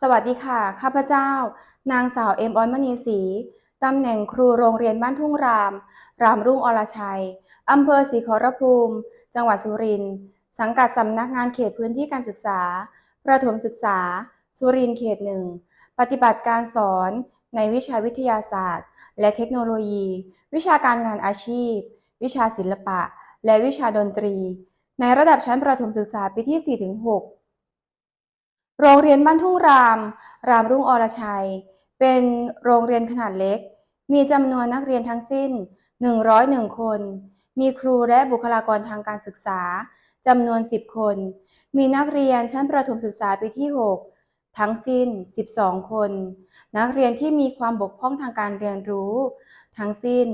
สวัสดีค่ะ ข้าพเจ้า นางสาวเอ็มออนมณีศรีตำแหน่งครูโรงเรียนบ้านทุ่งราม รามรุ่งอรชัย อำเภอศรีขอรภูมิ จังหวัดสุรินทร์ สังกัดสำนักงานเขตพื้นที่การศึกษา ประถมศึกษา สุรินทร์เขตหนึ่ง ปฏิบัติการสอนในวิชาวิทยาศาสตร์ และเทคโนโลยี วิชาการงานอาชีพ วิชาศิลปะ และวิชาดนตรี ในระดับชั้นประถมศึกษาปีที่ 4-6 โรงเรียนบ้านทุ่งราม รามรุ่งอรชัย เป็นโรงเรียนขนาดเล็ก มีจำนวนนักเรียนทั้งสิ้น 101 คน มีครูและบุคลากรทางการศึกษาจำนวน 10 คน มีนักเรียนชั้นประถมศึกษาปีที่ 6 ทั้งสิ้น 12 คน นักเรียนที่มีความบกพร่องทางการเรียนรู้ ทั้งสิ้น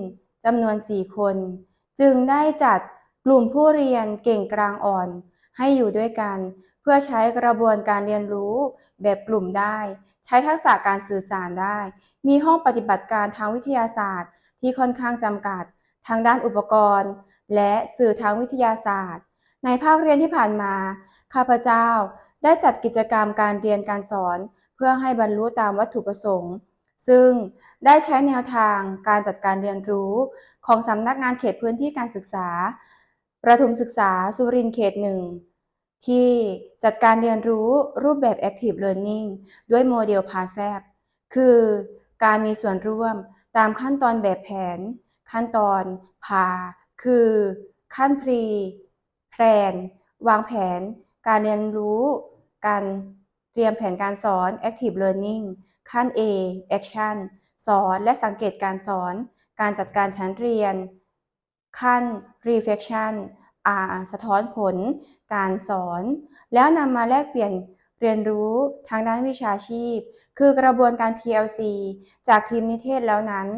จำนวน 4 คน จึงได้จัดกลุ่มผู้เรียนเก่งกลางอ่อนให้อยู่ด้วยกัน เพื่อใช้กระบวนการเรียนรู้แบบกลุ่มได้ ใช้ทักษะการสื่อสารได้ มีห้องปฏิบัติการทางวิทยาศาสตร์ ที่ค่อนข้างจำกัด ทางด้านอุปกรณ์ และสื่อทางวิทยาศาสตร์ ในภาคเรียนที่ผ่านมา ข้าพเจ้าได้จัดกิจกรรมการเรียนการสอน เพื่อให้บรรลุตามวัตถุประสงค์ ซึ่งได้ใช้แนวทางการจัดการเรียนรู้ ของสำนักงานเขตพื้นที่การศึกษา ประถมศึกษาสุรินทร์เขตหนึ่ง ที่จัดการเรียนรู้รูปแบบ Active Learning ด้วยโมเดล PASAP คือการมีส่วนร่วมตามขั้นตอนแบบแผน ขั้นตอนพา คือขั้นพรีแพลนวางแผน การเรียนรู้ การเตรียมแผนการสอน Active Learning ขั้น A Action สอนและสังเกตการสอน การจัดการชั้นเรียน ขั้น Reflection R สะท้อนผล การสอน แล้วนำมาแลกเปลี่ยนเรียนรู้ทางด้านวิชาชีพ คือกระบวนการ PLC จากทีมนิเทศแล้วนั้น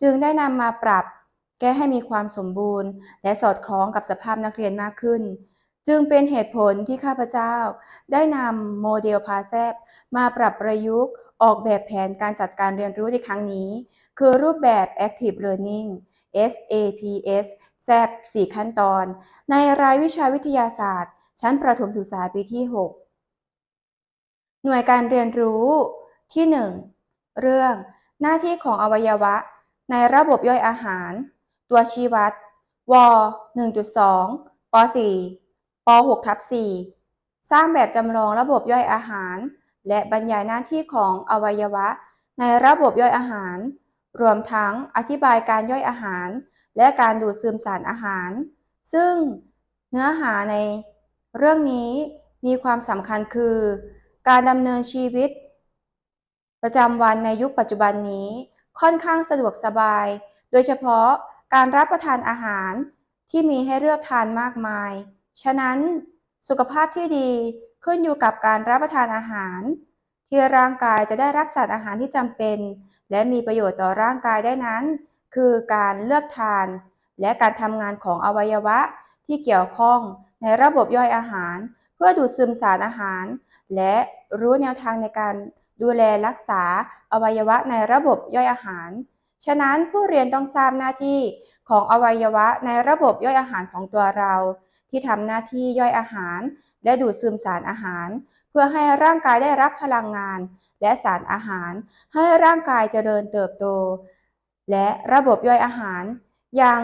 จึงได้นำมาปรับแก้ให้มีความสมบูรณ์ และสอดคล้องกับสภาพนักเรียนมากขึ้น จึงเป็นเหตุผลที่ข้าพเจ้า ได้นำโมเดล PASAP มาปรับประยุกต์ออกแบบแผนการจัดการเรียนรู้ในครั้งนี้ คือรูปแบบ Active Learning SAPS SAP 4ขั้นตอน ในรายวิชาวิทยาศาสตร์ ชั้นประถมศึกษาปีที่ 6 หน่วยการเรียนรู้ที่ 1 เรื่องหน้าที่ของอวัยวะ ในระบบย่อยอาหาร ตัวชี้วัดว1.2ป .4 ป .6 ทับ4สร้างแบบจำลองระบบย่อยอาหาร และบรรยายหน้าที่ของอวัยวะ ในระบบย่อยอาหาร รวมทั้งอธิบายการย่อยอาหาร และการดูดซึมสารอาหาร ซึ่งเนื้อหาใน เรื่องนี้มีความสำคัญคือ การดำเนินชีวิต ประจำวันในยุคปัจจุบันนี้ค่อนข้างสะดวกสบาย โดยเฉพาะการรับประทานอาหารที่มีให้เลือกทานมากมาย ฉะนั้นสุขภาพที่ดีขึ้นอยู่กับการรับประทานอาหาร ที่ร่างกายจะได้รับสารอาหารที่จำเป็น และมีประโยชน์ต่อร่างกายได้นั้น คือการเลือกทาน และการทำงานของอวัยวะที่เกี่ยวข้อง ในระบบย่อยอาหาร เพื่อดูดซึมสารอาหาร และรู้แนวทางในการดูแลรักษาอวัยวะในระบบย่อยอาหาร ฉะนั้นผู้เรียนต้องทราบหน้าที่ของอวัยวะในระบบย่อยอาหารของตัวเรา ที่ทำหน้าที่ย่อยอาหาร และดูดซึมสารอาหาร เพื่อให้ร่างกายได้รับพลังงาน และสารอาหาร ให้ร่างกายเจริญเติบโต และระบบย่อยอาหาร ยัง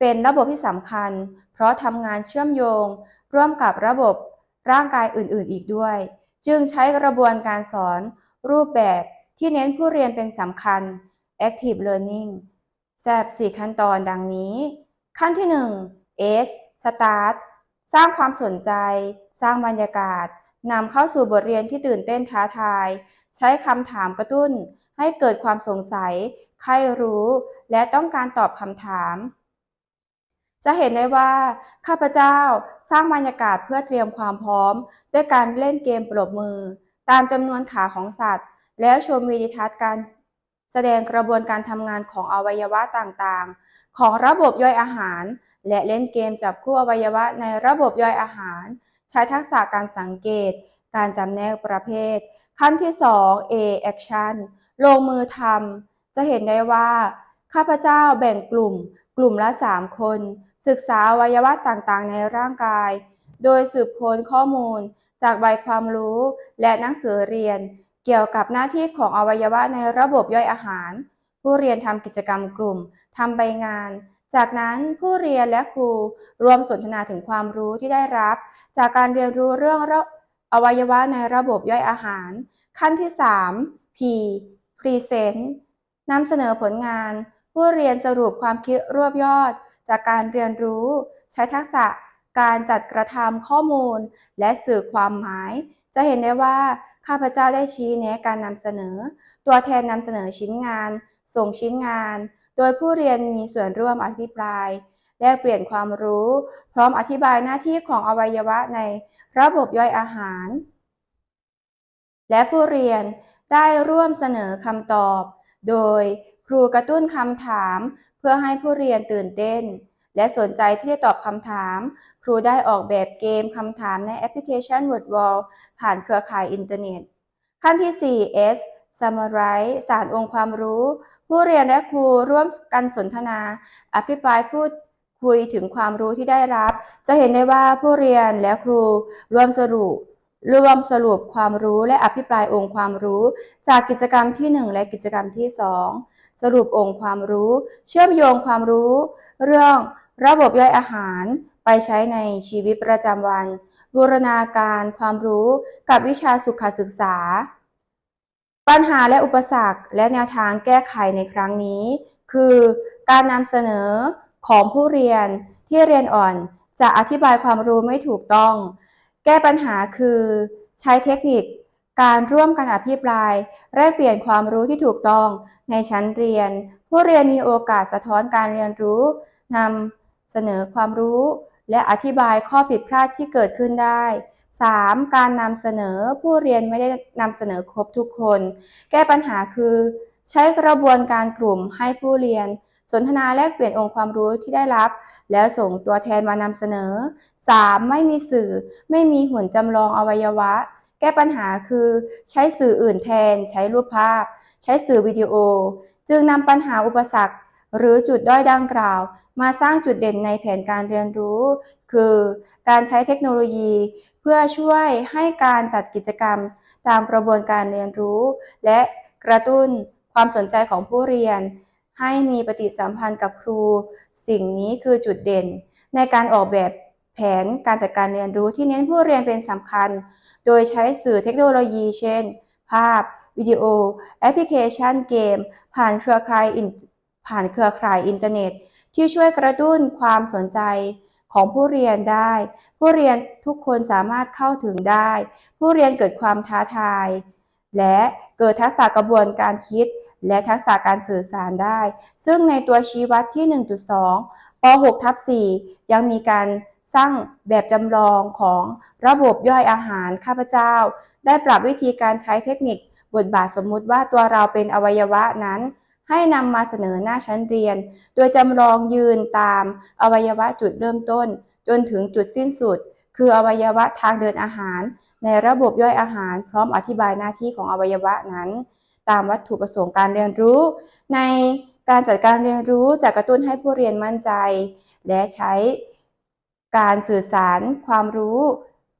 เป็นระบบที่สำคัญ เพราะทำงานเชื่อมโยง ร่วมกับระบบร่างกายอื่นๆ อีกด้วย จึงใช้กระบวนการสอน รูปแบบที่เน้นผู้เรียนเป็นสำคัญ Active Learning แซบ4ขั้นตอนดังนี้ ขั้นที่ 1 S Start สร้างความสนใจ สร้างบรรยากาศนำเข้าสู่บทเรียนที่ตื่นเต้นท้าทาย ใช้คำถามกระตุ้น ให้เกิดความสงสัย ใครรู้ และต้องการตอบคำถาม จะเห็นได้ว่าข้าพเจ้าสร้างบรรยากาศเพื่อเตรียมความพร้อม ด้วยการเล่นเกมปรบมือ ตามจำนวนขาของสัตว์ แล้วชมวิดีทัศน์การแสดงกระบวนการทำงานของอวัยวะต่างๆ ของระบบย่อยอาหาร และเล่นเกมจับคู่อวัยวะในระบบย่อยอาหาร ใช้ทักษะการสังเกต การจำแนกประเภท ขั้นที่ 2 A Action ลงมือทำจะเห็นได้ว่า ข้าพเจ้าแบ่งกลุ่ม กลุ่มละ 3 คน ศึกษาอวัยวะต่างๆ ในร่างกาย โดยสืบค้นข้อมูล จากใบความรู้และหนังสือเรียน เกี่ยวกับหน้าที่ของอวัยวะในระบบย่อยอาหาร ผู้เรียนทำกิจกรรมกลุ่มทำใบงาน จากนั้นผู้เรียนและครูรวมสนทนาถึงความรู้ที่ได้รับ จากการเรียนรู้เรื่องอวัยวะในระบบย่อยอาหาร ขั้นที่ 3 P Present นำเสนอผลงาน ผู้เรียนสรุปความคิดรวบยอด จากการเรียนรู้ ใช้ทักษะการจัดกระทำข้อมูล และสื่อความหมาย จะเห็นได้ว่าข้าพเจ้าได้ชี้แนะการนำเสนอ ตัวแทนนำเสนอชิ้นงาน ส่งชิ้นงาน โดยผู้เรียนมีส่วนร่วมอภิปราย แลกเปลี่ยนความรู้ พร้อมอธิบายหน้าที่ของอวัยวะในระบบย่อยอาหาร และผู้เรียนได้ร่วมเสนอคำตอบ โดย ครูกระตุ้นคำถามเพื่อให้ผู้เรียนตื่นเต้น และสนใจที่จะตอบคำถาม ครูได้ออกแบบเกมคำถามในแอปพลิเคชัน WordWall ผ่านเครือข่ายอินเทอร์เน็ต ขั้นที่ 4 S Summarize สารองค์ความรู้ ผู้เรียนและครูร่วมกันสนทนา อภิปรายพูดคุยถึงความรู้ที่ได้รับ จะเห็นได้ว่าผู้เรียนและครูร่วมสรุปรวมสรุปความรู้และอภิปรายองค์ความรู้ จากกิจกรรมที่ 1 และกิจกรรมที่ 2 สรุปองค์ความรู้ เชื่อมโยงความรู้ เรื่องระบบย่อยอาหารไปใช้ในชีวิตประจำวัน บูรณาการความรู้กับวิชาสุขศึกษา ปัญหาและอุปสรรคและแนวทางแก้ไขในครั้งนี้ คือการนำเสนอของผู้เรียนที่เรียนอ่อนจะอธิบายความรู้ไม่ถูกต้อง แก้ปัญหาคือ ใช้เทคนิค การร่วมกันอภิปราย แลกเปลี่ยนความรู้ที่ถูกต้องในชั้นเรียน ผู้เรียนมีโอกาสสะท้อนการเรียนรู้นำเสนอความรู้ และอธิบายข้อผิดพลาดที่เกิดขึ้นได้ 3. การนำเสนอผู้เรียนไม่ได้นำเสนอครบทุกคน แก้ปัญหาคือ ใช้กระบวนการกลุ่มให้ผู้เรียน สนทนาแลกเปลี่ยนองค์ความรู้ที่ได้รับ แล้วส่งตัวแทนมานำเสนอ 3. ไม่มีสื่อ ไม่มีหุ่นจำลองอวัยวะ แก้ปัญหาคือใช้สื่ออื่นแทน ใช้รูปภาพ ใช้สื่อวิดีโอ จึงนำปัญหาอุปสรรค หรือจุดด้อยดังกล่าว มาสร้างจุดเด่นในแผนการเรียนรู้ คือการใช้เทคโนโลยี เพื่อช่วยให้การจัดกิจกรรม ตามกระบวนการเรียนรู้ และกระตุ้นความสนใจของผู้เรียน ให้มีปฏิสัมพันธ์กับครู สิ่งนี้คือจุดเด่นในการออกแบบ แผนการจัดการเรียนรู้ที่เน้นผู้เรียนเป็นสำคัญ โดยใช้สื่อเทคโนโลยี เช่น ภาพ วิดีโอ แอปพลิเคชันเกม ผ่านเครือข่ายอินผ่านเครือข่ายอินเทอร์เน็ต ที่ช่วยกระตุ้นความสนใจของผู้เรียนได้ ผู้เรียนทุกคนสามารถเข้าถึงได้ ผู้เรียนเกิดความท้าทาย และเกิดทักษะกระบวนการคิด และทักษะการสื่อสารได้ ซึ่งในตัวชี้วัดที่ 1.2ป .6 ทับ4ยังมีการ สร้างแบบจำลองของระบบย่อยอาหารข้าพเจ้า ได้ปรับวิธีการใช้เทคนิคบทบาทสมมุติว่าตัวเราเป็นอวัยวะนั้น ให้นำมาเสนอหน้าชั้นเรียน โดยจำลองยืนตามอวัยวะจุดเริ่มต้น จนถึงจุดสิ้นสุด คืออวัยวะทางเดินอาหาร ในระบบย่อยอาหาร พร้อมอธิบายหน้าที่ของอวัยวะนั้น ตามวัตถุประสงค์การเรียนรู้ ในการจัดการเรียนรู้จะกระตุ้นให้ผู้เรียนมั่นใจ และใช้ การสื่อสารความรู้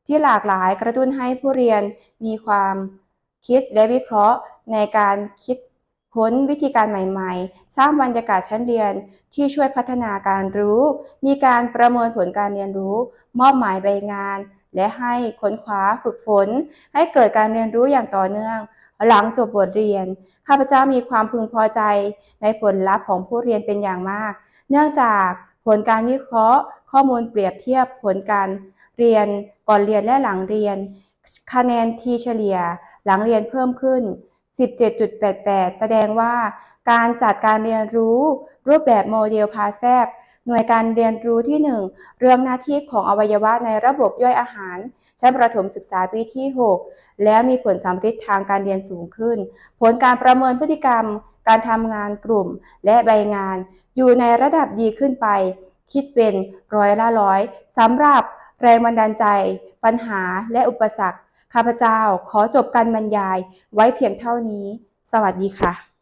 ที่หลากหลายกระตุ้นให้ผู้เรียนมีความคิดและวิเคราะห์ในการคิดค้นวิธีการใหม่ๆ สร้างบรรยากาศชั้นเรียนที่ช่วยพัฒนาการรู้ มีการประเมินผลการเรียนรู้ มอบหมายใบงาน และให้ค้นคว้าฝึกฝน ให้เกิดการเรียนรู้อย่างต่อเนื่อง หลังจบบทเรียน ข้าพเจ้ามีความพึงพอใจในผลลัพธ์ของผู้เรียนเป็นอย่างมาก เนื่องจาก ผลการวิเคราะห์ ข้อมูลเปรียบเทียบผลการเรียนก่อนเรียนและหลังเรียน คะแนนทีเฉลี่ย หลังเรียนเพิ่มขึ้น 17.88 แสดงว่าการจัดการเรียนรู้รูปแบบโมเดลพาแซบหน่วยการเรียนรู้ที่ 1 เรื่องหน้าที่ของอวัยวะในระบบย่อยอาหาร ชั้นประถมศึกษาปีที่ 6 แล้วมีผลสำเร็จทางการเรียนสูงขึ้น ผลการประเมินพฤติกรรม การทำงานกลุ่มและใบงาน อยู่ในระดับดีขึ้นไป คิดเป็นร้อยละร้อยสำหรับแรงบันดาลใจ ปัญหาและอุปสรรค ข้าพเจ้าขอจบการบรรยายไว้เพียงเท่านี้ สวัสดีค่ะ